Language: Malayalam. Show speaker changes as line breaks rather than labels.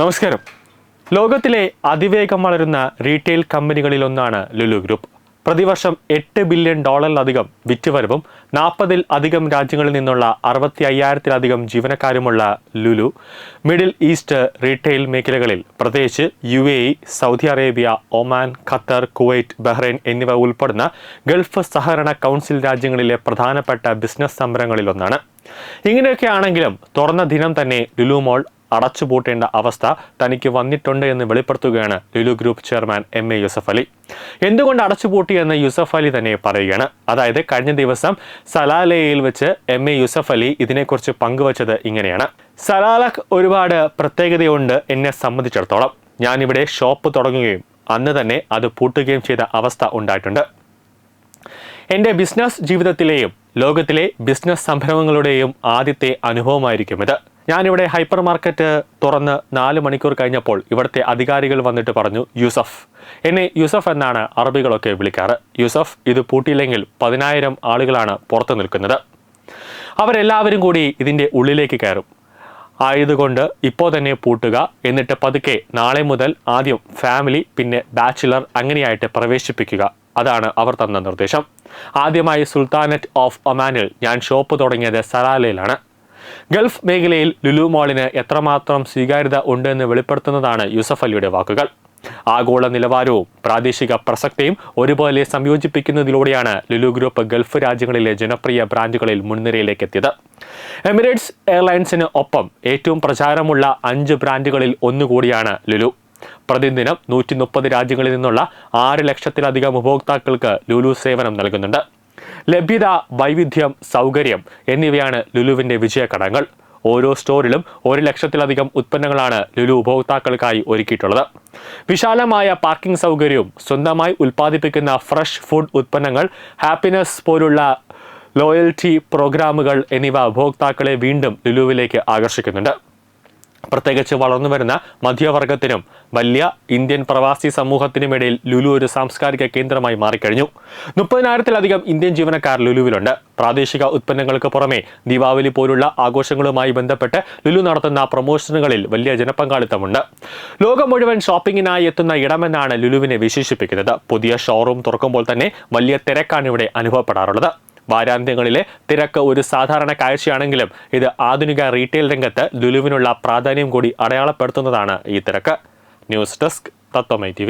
നമസ്കാരം. ലോകത്തിലെ അതിവേഗം വളരുന്ന റീറ്റെയിൽ കമ്പനികളിലൊന്നാണ് ലുലു ഗ്രൂപ്പ്. പ്രതിവർഷം എട്ട് ബില്യൺ ഡോളറിലധികം വിറ്റുവരവും നാൽപ്പതിൽ അധികം രാജ്യങ്ങളിൽ നിന്നുള്ള അറുപത്തി അയ്യായിരത്തിലധികം ജീവനക്കാരുമുള്ള ലുലു മിഡിൽ ഈസ്റ്റ് റീറ്റെയിൽ മേഖലകളിൽ പ്രത്യേകിച്ച് U A E Saudi Arabia Oman Qatar Kuwait Bahrain എന്നിവ ഉൾപ്പെടുന്ന ഗൾഫ് സഹകരണ കൗൺസിൽ രാജ്യങ്ങളിലെ പ്രധാനപ്പെട്ട ബിസിനസ് സംരംഭങ്ങളിലൊന്നാണ്. ഇങ്ങനെയൊക്കെ ആണെങ്കിലും തുറന്ന ദിനം തന്നെ ലുലു മോൾ അടച്ചുപൂട്ടേണ്ട അവസ്ഥ തനിക്ക് വന്നിട്ടുണ്ട് എന്ന് വെളിപ്പെടുത്തുകയാണ് Lulu group chairman M A Yusuff Ali. എന്തുകൊണ്ട് അടച്ചുപൂട്ടി എന്ന് യൂസഫ് അലി തന്നെ പറയുകയാണ്. അതായത് കഴിഞ്ഞ ദിവസം സലാലയിൽ വെച്ച് എം എ യൂസഫ് അലി ഇതിനെക്കുറിച്ച് പങ്കുവച്ചത് ഇങ്ങനെയാണ്. സലാലക്ക് ഒരുപാട് പ്രത്യേകതയുണ്ട് എന്നെ സംബന്ധിച്ചിടത്തോളം. ഞാനിവിടെ ഷോപ്പ് തുടങ്ങുകയും അന്ന് തന്നെ അത് പൂട്ടുകയും ചെയ്ത അവസ്ഥ ഉണ്ടായിട്ടുണ്ട്. എന്റെ ബിസിനസ് ജീവിതത്തിലെയും ലോകത്തിലെ ബിസിനസ് സംരംഭങ്ങളുടെയും ആദ്യത്തെ അനുഭവമായിരിക്കും ഇത്. ഞാനിവിടെ ഹൈപ്പർ മാർക്കറ്റ് തുറന്ന് നാല് മണിക്കൂർ കഴിഞ്ഞപ്പോൾ ഇവിടുത്തെ അധികാരികൾ വന്നിട്ട് പറഞ്ഞു യൂസഫ്. എന്നെ യൂസഫ് എന്നാണ് അറബികളൊക്കെ വിളിക്കാറ്. യൂസഫ് ഇത് പൂട്ടിയില്ലെങ്കിൽ പതിനായിരം ആളുകളാണ് പുറത്തു നിൽക്കുന്നത്. അവരെല്ലാവരും കൂടി ഇതിന്റെ ഉള്ളിലേക്ക് കയറും. ആയതുകൊണ്ട് ഇപ്പോൾ തന്നെ പൂട്ടുക എന്നിട്ട് പതുക്കെ നാളെ മുതൽ ആദ്യം ഫാമിലി പിന്നെ ബാച്ചിലർ അങ്ങനെയായിട്ട് പ്രവേശിപ്പിക്കുക. അതാണ് അവർ തന്ന നിർദ്ദേശം. ആദ്യമായി സുൽത്താനറ്റ് ഓഫ് ഒമാനിൽ ഞാൻ ഷോപ്പ് തുടങ്ങിയത് സലാലയിലാണ്. ഗൾഫ് മേഖലയിൽ ലുലു മോളിന് എത്രമാത്രം സ്വീകാര്യത ഉണ്ടെന്ന് വെളിപ്പെടുത്തുന്നതാണ് യൂസഫ് അലിയുടെ വാക്കുകൾ. ആഗോള നിലവാരവും പ്രാദേശിക പ്രസക്തിയും ഒരുപോലെ സംയോജിപ്പിക്കുന്നതിലൂടെയാണ് ലുലു ഗ്രൂപ്പ് ഗൾഫ് രാജ്യങ്ങളിലെ ജനപ്രിയ ബ്രാൻഡുകളിൽ മുൻനിരയിലേക്ക് എത്തിയത്. എമിറേറ്റ്സ് എയർലൈൻസിന് ഒപ്പം ഏറ്റവും പ്രചാരമുള്ള അഞ്ച് ബ്രാൻഡുകളിൽ ഒന്നുകൂടിയാണ് ലുലു. പ്രതിദിനം നൂറ്റി മുപ്പത് രാജ്യങ്ങളിൽ നിന്നുള്ള ആറ് ലക്ഷത്തിലധികം ഉപഭോക്താക്കൾക്ക് ലുലു സേവനം നൽകുന്നുണ്ട്. ലഭ്യത വൈവിധ്യം സൗകര്യം എന്നിവയാണ് ലുലുവിന്റെ വിജയഘടകങ്ങൾ. ഓരോ സ്റ്റോറിലും ഒരു ലക്ഷത്തിലധികം ഉൽപ്പന്നങ്ങളാണ് ലുലു ഉപഭോക്താക്കൾക്കായി ഒരുക്കിയിട്ടുള്ളത്. വിശാലമായ പാർക്കിംഗ് സൗകര്യവും സ്വന്തമായി ഉൽപ്പാദിപ്പിക്കുന്ന ഫ്രഷ് ഫുഡ് ഉൽപ്പന്നങ്ങൾ ഹാപ്പിനെസ് പോലുള്ള ലോയൽറ്റി പ്രോഗ്രാമുകൾ എന്നിവ ഉപഭോക്താക്കളെ വീണ്ടും ലുലുവിലേക്ക് ആകർഷിക്കുന്നുണ്ട്. പ്രത്യേകിച്ച് വളർന്നു വരുന്ന മധ്യവർഗത്തിനും വലിയ ഇന്ത്യൻ പ്രവാസി സമൂഹത്തിനുമിടയിൽ ലുലു ഒരു സാംസ്കാരിക കേന്ദ്രമായി മാറിക്കഴിഞ്ഞു. മുപ്പതിനായിരത്തിലധികം ഇന്ത്യൻ ജീവനക്കാർ ലുലുവിലുണ്ട്. പ്രാദേശിക ഉത്പന്നങ്ങൾക്ക് പുറമെ ദീപാവലി പോലുള്ള ആഘോഷങ്ങളുമായി ബന്ധപ്പെട്ട് ലുലു നടത്തുന്ന പ്രൊമോഷനുകളിൽ വലിയ ജനപങ്കാളിത്തമുണ്ട്. ലോകം മുഴുവൻ ഷോപ്പിങ്ങിനായി എത്തുന്ന ഇടമെന്നാണ് ലുലുവിനെ വിശേഷിപ്പിക്കുന്നത്. പുതിയ ഷോറൂം തുറക്കുമ്പോൾ തന്നെ വലിയ തിരക്കാണ് ഇവിടെ അനുഭവപ്പെടാറുള്ളത്. വാരാന്ത്യങ്ങളിലെ തിരക്ക് ഒരു സാധാരണ കാഴ്ചയാണെങ്കിലും ഇത് ആധുനിക റീറ്റെയിൽ രംഗത്ത് ലുലുവിനുള്ള പ്രാധാന്യം കൂടി അടയാളപ്പെടുത്തുന്നതാണ് ഈ തിരക്ക്. ന്യൂസ് ഡെസ്ക് തത്വമൈ ടി